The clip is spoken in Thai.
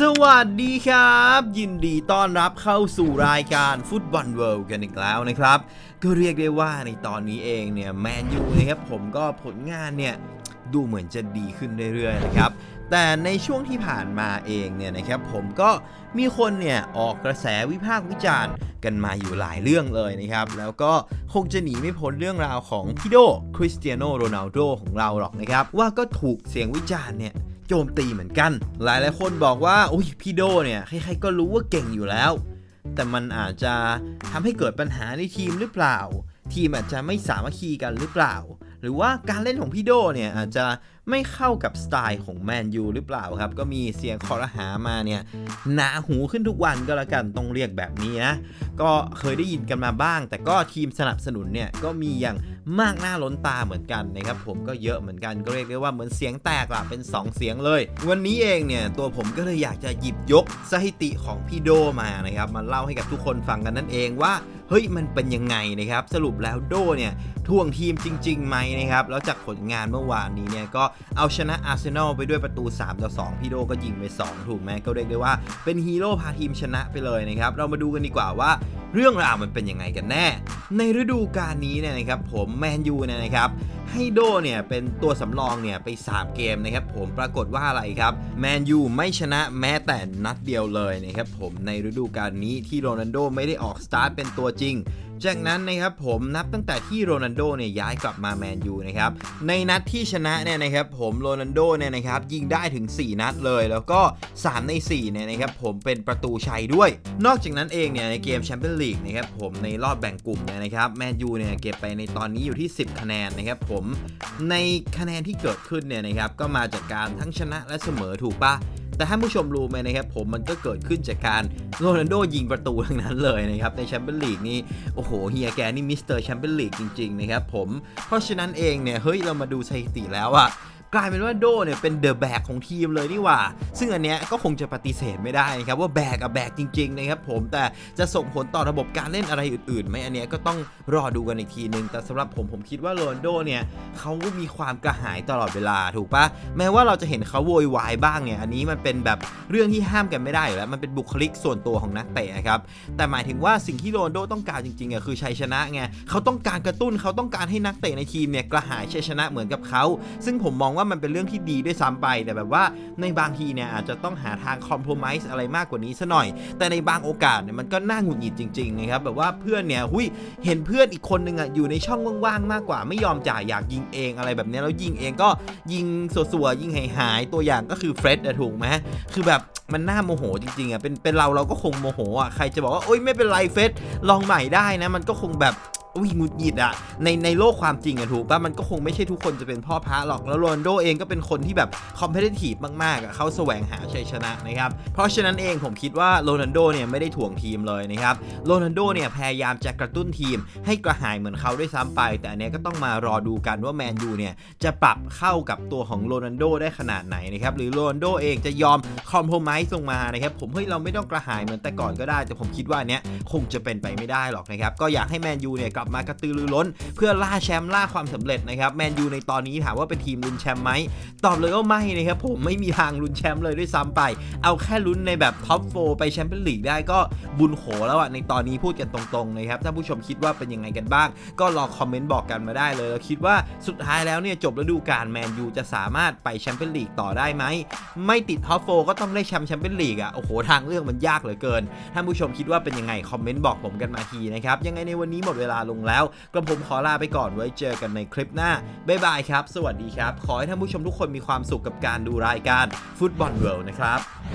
สวัสดีครับ ยินดีต้อนรับเข้าสู่รายการฟุตบอลเวิลด์กันอีกแล้วนะครับ ก็เรียกได้ว่าในตอนนี้เองเนี่ยแมนยูนะครับผมก็ผลงานเนี่ยดูเหมือนจะดีขึ้นเรื่อยๆนะครับ แต่ในช่วงที่ผ่านมาเองเนี่ยนะครับผมก็มีคนเนี่ยออกกระแสวิพากษ์วิจารณ์กันมาอยู่หลายเรื่องเลยนะครับ แล้วก็คงจะหนีไม่พ้นเรื่องราวของพี่โดคริสเตียโนโรนัลโดของเราหรอกนะครับ ว่าก็ถูกเสียงวิจารณ์เนี่ย โจมตีเหมือนกัน หลายหลายคนบอกว่าอุ้ยพี่โดเนี่ยใครๆก็รู้ว่าเก่งอยู่แล้ว แต่มันอาจจะทำให้เกิดปัญหาในทีมหรือเปล่า ทีมอาจจะไม่สามัคคีกันหรือเปล่า หรือว่าการเล่นของพี่โดเนี่ยอาจจะไม่เข้ากับสไตล์ของแมนยูหรือเปล่าครับ ก็มีเสียงคอรหามาเนี่ยหนาหูขึ้นทุกวันก็แล้วกันต้องเรียกแบบนี้นะ ก็เคยได้ยินกันมาบ้าง แต่ก็ทีมสนับสนุนเนี่ยก็มีอย่าง มากหน้าล้นตาเหมือนกันนะครับผมก็เยอะเหมือนกันก็เรียกได้ว่าเหมือนเสียงแตกละเป็น 2 เสียงเลย วันนี้เองเนี่ยตัวผมก็เลยอยากจะหยิบยกสถิติของพี่โดมานะครับมาเล่าให้กับทุกคนฟังกันนั่นเองว่า เฮ้ยมันเป็นยังไงนะครับ สรุปแล้วโดเนี่ยทวงทีมจริงๆไหมนะครับ แล้วจากผลงานเมื่อวานนี้เนี่ยก็เอาชนะอาร์เซนอลไปด้วยประตู3ต่อ2พี่โดก็ยิงไป 2 ถูกไหมก็เรียกได้ว่าเป็นฮีโร่พาทีมชนะไปเลยนะครับ เรามาดูกันดีกว่าว่าเรื่องราวมันเป็นยังไงกันแน่ ในฤดูกาลนี้เนี่ยนะครับผมแมนยูเนี่ยนะครับ ให้โดเนี่ยเป็นตัวสำรองเนี่ยไป3เกมนะครับผมปรากฏว่าอะไรครับแมนยูไม่ชนะแม้แต่นัดเดียวเลยนะครับผมในฤดูกาลนี้ที่โรนัลโดไม่ได้ออกสตาร์ทเป็นตัวจริง จากนั้นนะครับผมนับตั้งแต่ที่โรนัลโดเนี่ยย้ายกลับมาแมนยูนะครับในนัดที่ชนะเนี่ยนะครับผมโรนัลโดเนี่ยนะครับยิงได้ถึง 4 นัดเลย แล้วก็ 3 ใน4เนี่ยนะครับผมเป็นประตูชัยด้วย นอกจากนั้นเองเนี่ยในเกมแชมเปี้ยนลีกนะครับผมในรอบแบ่งกลุ่มเนี่ยนะครับแมนยูเนี่ยเก็บไปในตอนนี้อยู่ที่ 10 คะแนนนะครับผมในคะแนนที่เกิดขึ้นเนี่ยนะครับก็มาจากการทั้งชนะและเสมอถูกปะ แต่ท่านผู้ชมรู้ไหมนะครับผมมันก็เกิดขึ้นจากการโรนัลโดยิงประตูทั้งนั้นเลยนะครับในแชมเปี้ยนลีกนี่โอ้โหเฮียแกนี่มิสเตอร์แชมเปี้ยนลีกจริงๆนะครับผมเพราะฉะนั้นเองเนี่ยเฮ้ยเรามาดูสถิติแล้วอะ กลายเป็นว่าโดเนี่ยเป็นเดอะแบกของทีมเลยนี่หว่า ซึ่งอันเนี้ยก็คงจะปฏิเสธไม่ได้นะครับว่าแบกกับแบกจริงๆนะครับผมแต่จะส่งผลต่อระบบการเล่นอะไรอื่นๆไหมอันเนี้ยก็ต้องรอดูกันอีกทีนึง แต่สำหรับผมผมคิดว่าโรนโดเนี่ยเขามีความกระหายตลอดเวลาถูกปะแม้ว่าเราจะเห็นเขาโวยวายบ้างเนี่ยอันนี้มันเป็นแบบเรื่องที่ห้ามกันไม่ได้อยู่แล้วมันเป็นบุคลิกส่วนตัวของนักเตะครับแต่หมายถึงว่าสิ่งที่โรนโดต้องการจริงๆอะคือชัยชนะไงเขาต้องการกระตุ้นเขาต้องการให้นักเตะในทีมเนี่ยกระหายชัยชนะเหมือนกับเขาซึ่งผมมองว่ามันเป็นเรื่องที่ดีด้วยซ้ำไปแต่แบบว่าในบางทีเนี่ยอาจจะต้องหาทางคอมโพมไ s e อะไรมากกว่านี้ซะหน่อย แต่ในบางโอกาสเนี่ยมันก็น่าหงุดหงิดจริงๆนะครับแบบว่าเพื่อนเนี่ยหุยเห็นเพื่อนอีกคนนึงอะอยู่ในช่องว่างๆมากกว่าไม่ยอมจ่ายอยากยิงเองอะไรแบบนี้แล้วยิงเองก็ยิงสัวๆยิงหายๆตัวอย่างก็คือเฟร็ดอะถูกไหมคือแบบมันน่าโมโหจริงๆอะเป็นเป็นเราเราก็คงโมโหอะใครจะบอกว่าโอ๊ยไม่เป็นไรเฟสลองใหม่ได้นะ มันก็คงแบบ อุ้ยงุดหงิดอะในในโลกความจริงอะถูกป่ะมันก็คงไม่ใช่ทุกคนจะเป็นพ่อพระหรอกแล้วโรนโดเองก็เป็นคนที่แบบคอมเพลทีฟมากๆอะเขาแสวงหาชัยชนะนะครับเพราะฉะนั้นเองผมคิดว่าโรนัลโดเนี่ยไม่ได้ถ่วงทีมเลยนะครับโรนัลโดเนี่ยพยายามจะกระตุ้นทีม ให้กระหายเหมือนเขาด้วยซ้ำไป แต่อันเนี้ยก็ต้องมารอดูกันว่าแมนยูเนี่ยจะปรับเข้ากับตัวของโรนัลโดได้ขนาดไหนนะครับหรือโรนัลโดเองจะยอมคอมโพมไ s e ลงมานะครับผมเฮ้ยเราไม่ต้องกระหายเหมือนแต่ก่อนก็ได้ แต่ผมคิดว่าเนี้ยคงจะเป็นไปไม่ได้หรอกนะครับก็อยากให้แมนยูเนี่ยกลับมากระตือรือร้น เพื่อล่าแชมป์ล่าความสำเร็จนะครับแมนยูในตอนนี้ถามว่าเป็นทีมลุ้นแชมป์ไหมตอบเลยว่าไม่นะครับผมไม่มีทางลุ้นแชมป์เลยด้วยซ้ำไป เอาแค่ลุ้นในแบบท็อปโฟไปแชมเปี้ยนลีกได้ก็บุญโขแล้วอะในตอนนี้พูดกันตรงๆนะครับถ้าผู้ชมคิดว่าเป็นยังไงกันบ้าง ก็ลองคอมเมนต์บอกกันมาได้เลยแล้วคิดว่าสุดท้ายแล้วเนี่ยจบฤดูกาลแมนยูจะสามารถไปแชมเปี้ยนลีกต่อได้ไหมไม่ติดท็อปโฟก็ต้องได้แชมป์แชมเปี้ยนลีกอะโอ้โหทางเรื่องมันยากเหลือเกินท่านผู้ชมคิดว่าเป็นยังไงคอมเมนต์บอกผมกันมาทีนะครับยังไงในวันนี้หมดเวลาลงแล้วกระผมขอลาไปก่อนไว้เจอกันในคลิปหน้า บ๊ายบายครับ สวัสดีครับ ขอให้ท่านผู้ชมทุกคนมีความสุขกับการดูรายการฟุตบอลเวิลด์นะครับ